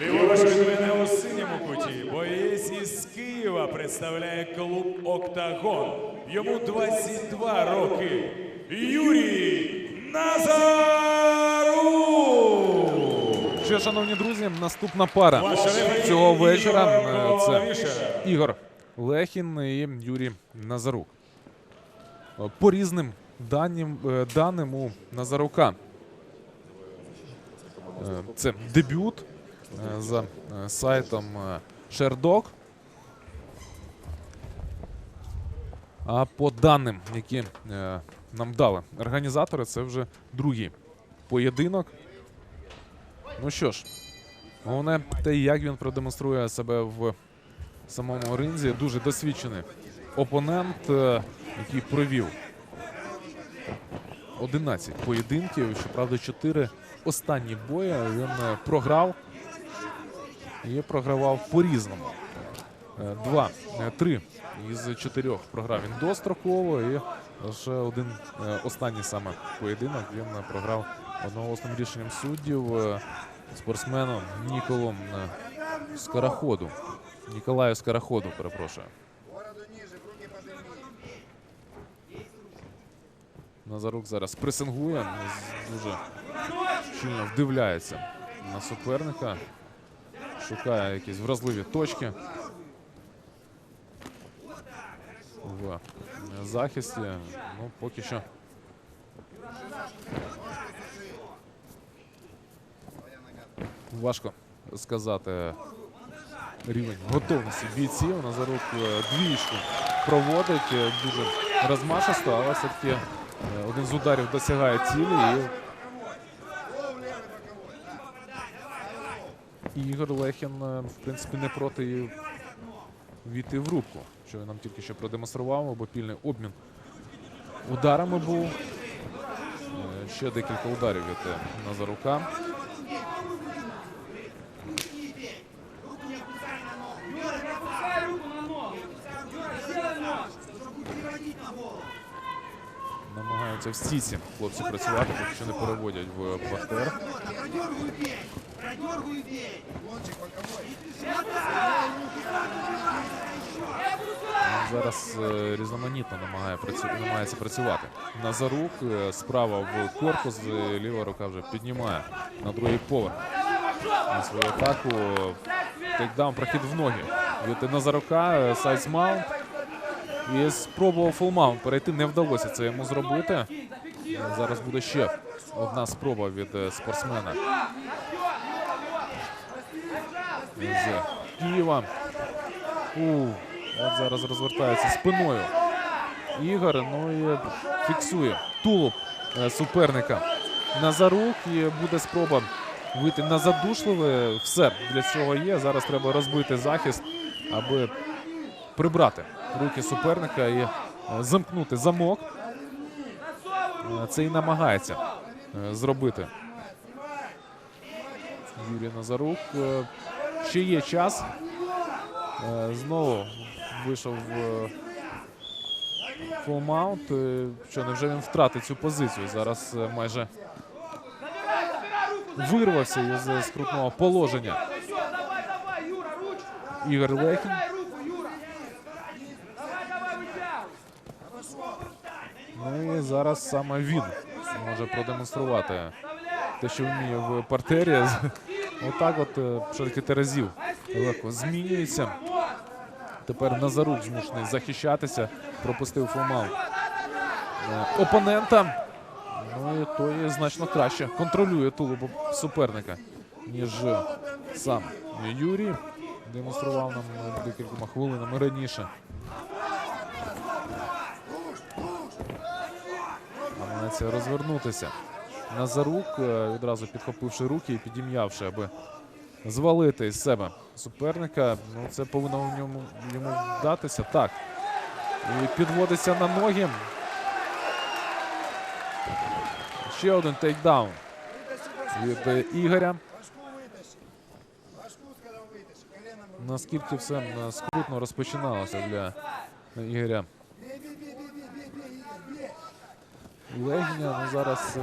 Ліворуч від мене у синьому куті. Боєць із Києва представляє клуб Октагон. Йому 22 роки. Юрій Назарук! Що, шановні друзі, наступна пара цього вечора е, це Ігор Лехін і Юрій Назарук. Е, По різним даним, е, даним у Назарука. Це дебют за е, сайтом е, Sherdog. А по даним, які е, нам дали організатори, це вже другий поєдинок. Ну що ж, головне те, як він продемонструє себе в самому ринзі. Дуже досвідчений опонент, е, який провів 11 поєдинків. Щоправда, 4 останні бої він е, програв і програвав по-різному. Е, Два, е, три із чотирьох програв він достроково, і лише один е, останній саме поєдинок він програв одноголосним рішенням суддів спортсмену Ніколу Скороходу. Ніколаю Скороходу, перепрошую. Назарук зараз пресингує, дуже щільно вдивляється на суперника, шукає якісь вразливі точки в захисті. Ну, поки що. Важко сказати рівень готовності бійців. Назарук е, двічку проводить е, дуже розмашисто, але все-таки е, один з ударів досягає цілі. І Ігор Лехін, е, в принципі, не проти війти в рубку, що він нам тільки що продемонстрував, обопільний обмін ударами був. Е, Ще декілька ударів від е, Назарука. Намагаються в стійці хлопці працювати, що не переводять в партер. Бей! Зараз е, різноманітно намагає працю... намагається працювати. Назарук е, справа в корпус, е, ліва рука вже піднімає на другий поверх на свою атаку. Тейкдаун, прохід в ноги. Від Назарука е. І спробував фулмаунт перейти. Не вдалося це йому зробити. Зараз буде ще одна спроба від спортсмена. Києва. У, от зараз розвертається спиною. Ігор, ну і фіксує тулуб е, суперника Назарук. І буде спроба вийти на задушливе. Все для цього є. Зараз треба розбити захист, аби прибрати руки суперника і е, замкнути замок. Е, Це і намагається зробити. Юрій Назарук. Е, Ще є час. Е, Знову вийшов. Е, Що невже він втратить цю позицію? Зараз майже вирвався із скрутного положення. Ігор Лехін. Ну і зараз саме він може продемонструвати те, що вміє в партері. Отак от е, все-таки легко змінюється. Тепер Назарук змушений захищатися, пропустив е, опонента. Ну і той значно краще контролює тулуб суперника, ніж сам Юрій. Демонстрував нам декількома хвилинами раніше. Намагається розвернутися. Назарук, е, відразу підхопивши руки і підім'явши, аби звалити із себе суперника. Ну, це повинно в ньому йому вдатися. Так. І підводиться на ноги. Ще один тейкдаун від е, Ігоря. Наскільки все скрутно розпочиналося для Ігоря! Легня. Ну, зараз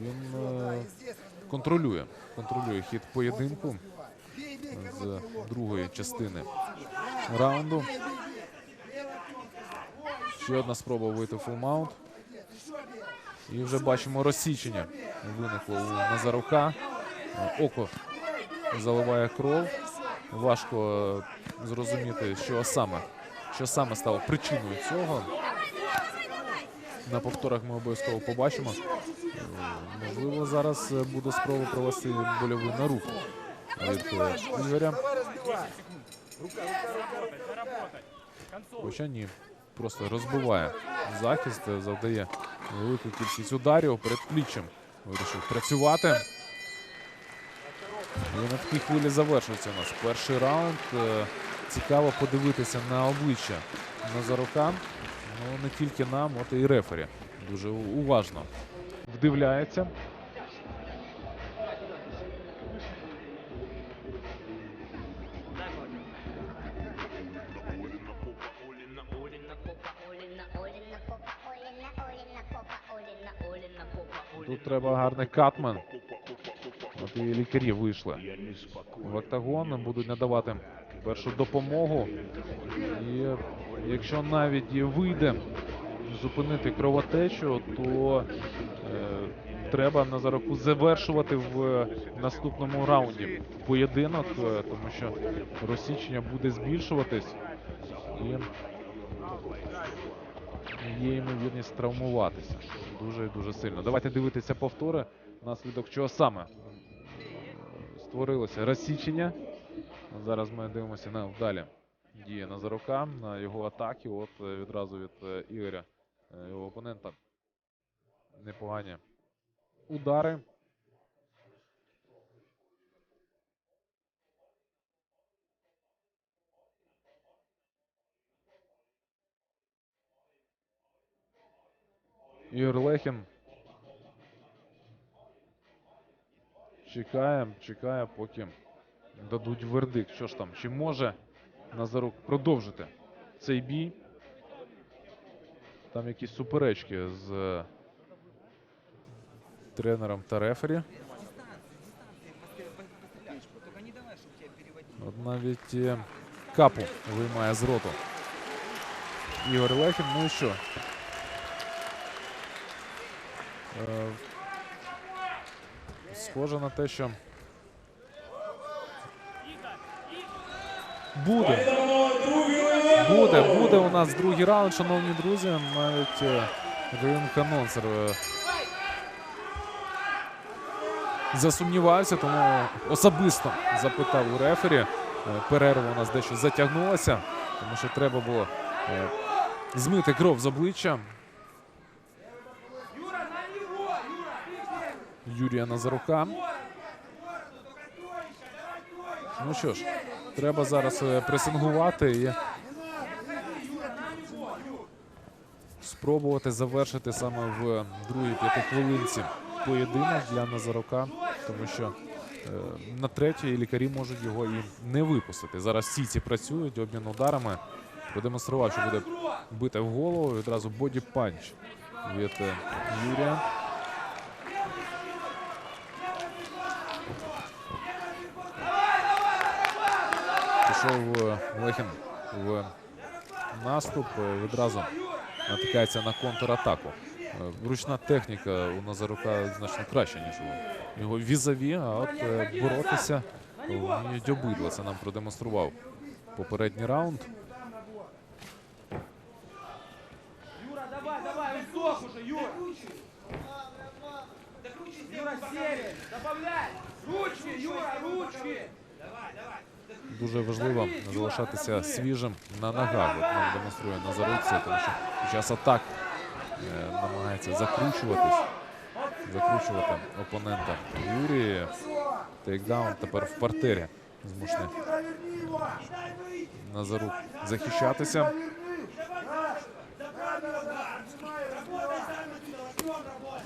Він е, контролює, контролює хід поєдинку з другої частини раунду. Ще одна спроба вийти фулмаунт. І вже бачимо розсічення. Виникло у Назарука. Е, Око заливає кров. Важко зрозуміти, що саме, що саме стало причиною цього. На повторах ми обов'язково побачимо. Можливо, зараз е, буде спроба провести больовий на руку від Ігоря. Хоча ні. Просто розбиває захист, е, завдає велику кількість ударів перед пліччям. Вирішив працювати. І на такій хвилі завершується у нас перший раунд. Е, Цікаво подивитися на обличчя Назарука. Ну не тільки нам, от і рефері. Дуже уважно вдивляється. Тут треба гарний катмен. От і лікарі вийшли в октагон, будуть надавати першу допомогу. І якщо навіть вийде зупинити кровотечу, то е, треба на зароку завершувати в наступному раунді поєдинок, е, тому що розсічення буде збільшуватись і є ймовірність травмуватися дуже і дуже сильно. Давайте дивитися повтори, внаслідок чого саме е, створилося розсічення. Зараз ми дивимося на вдалі дії Назарука, на його атаки. От відразу від Ігоря, його опонента. Непогані удари. Ігор Лехін чекає, чекає, поки дадуть вердикт. Що ж там, чи може Назарук продовжити цей бій? Там якісь суперечки з е, тренером та рефері. От навіть е, капу виймає з роту. Ігор Лехін, ну і що? Е, Схоже на те, що буде. Буде, буде у нас другий раунд, шановні друзі. Навіть е, ринг анонсер е, засумнівався, тому особисто запитав у рефері. Е, Перерва у нас дещо затягнулася, тому що треба було е, змити кров з обличчя. Юрія Назарука. Ну що ж, треба зараз е, пресингувати і спробувати завершити саме в другій п'ятихвилинці поєдинок для Назарука, тому що е, на третій лікарі можуть його і не випустити. Зараз всі ці працюють, обмін ударами. Продемонстрував, що буде бити в голову. Відразу боді-панч від е, Юрія. Пішов е, Лехін в наступ, е, відразу натикається на контратаку. Е, Ручна техніка у Назарука значно краща, ніж у його візаві, а от е, боротися вміють обидва. Це нам продемонстрував попередній раунд. Юра, давай, давай, сдох уже, Юра! Юра, серия, добавляй! Ручки, Юра, ручки! Дуже важливо залишатися свіжим на ногах. От нам демонструє Назарук тому що під час атак е, намагається закручуватись, закручувати опонента Юрій. Тейкдаун тепер в партері змушений Назарук захищатися.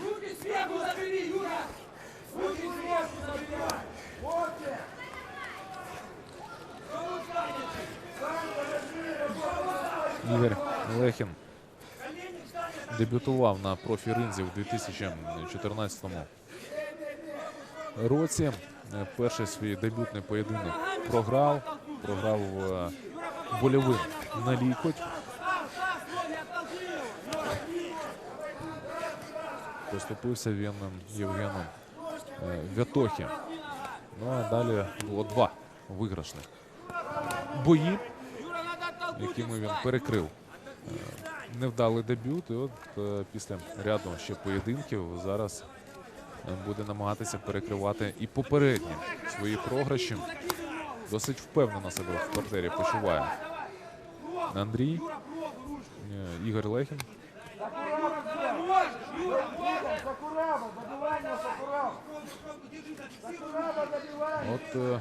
Руки сверху забери, Юра! Руки сверху забирай! Ігор Лехін дебютував на профі ринзі в 2014 році. Е, Перший свій дебютний поєдинок програв. Програв е, больовим на лікоть. Поступився він Євгену е, Вятохі. Ну а далі було два виграшних бої, якими він перекрив е, невдалий дебют. І от е, після ряду ще поєдинків зараз е, буде намагатися перекривати і попередні свої програші. Досить впевнено себе в партері почуває Андрій, Ігор Лехін. От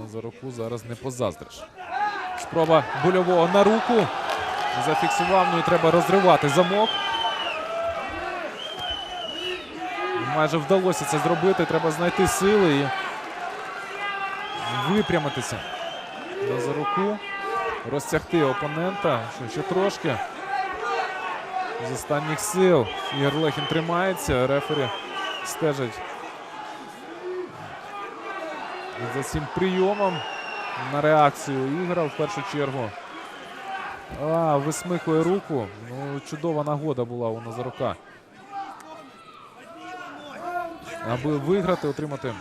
Назаруку зараз не позаздриш. Спроба больового на руку. Зафіксував, ну і треба розривати замок. Майже вдалося це зробити. Треба знайти сили і випрямитися. Назаруку. Розтягти опонента. Що ще трошки. З останніх сил. Ігор Лехін тримається. Рефері стежить за цим прийомом на реакцію Ігора в першу чергу. А, висмикує руку. Ну, чудова нагода була у Назарука. Аби виграти, отримати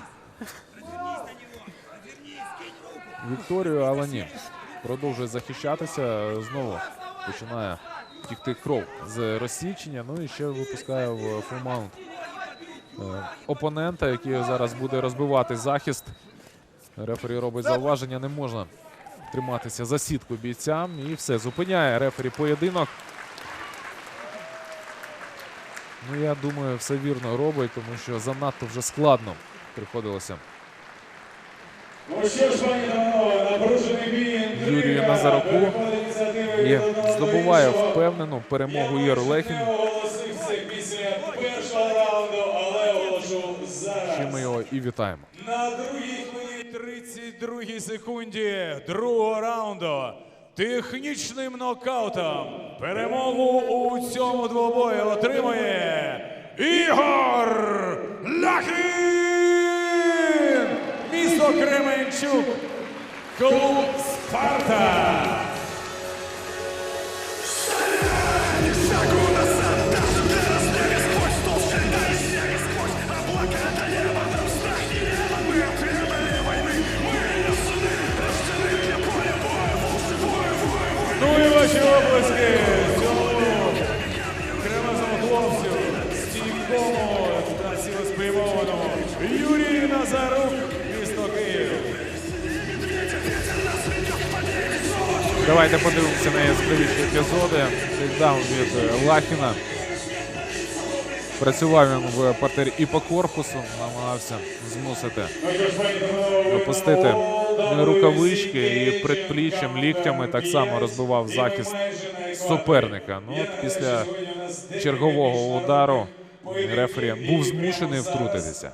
Вікторію, але ні. Продовжує захищатися. Знову починає тікти кров з розсічення. Ну і ще випускає в фулмаунт е, опонента, який зараз буде розбивати захист. Рефері робить зауваження, не можна триматися за сітку бійцям. І все, зупиняє рефері поєдинок. Ну, я думаю, все вірно робить, тому що занадто вже складно приходилося Ну. Юрію Назаруку. І здобуває впевнену перемогу Єр Лехін. Чим ми його і вітаємо. На другій 32 секунді другого раунду технічним нокаутом перемогу у цьому двобої отримує Ігор Ляхін! Місто Кременчук, клуб Спарта. Давайте подивимося на яскравіші епізоди. Тейкдаун від е, Лахіна. Працював він в партері і по корпусу, намагався змусити опустити рукавички і предпліччям, ліктями так само розбивав захист суперника. Ну, от після чергового удару рефері був змушений втрутитися.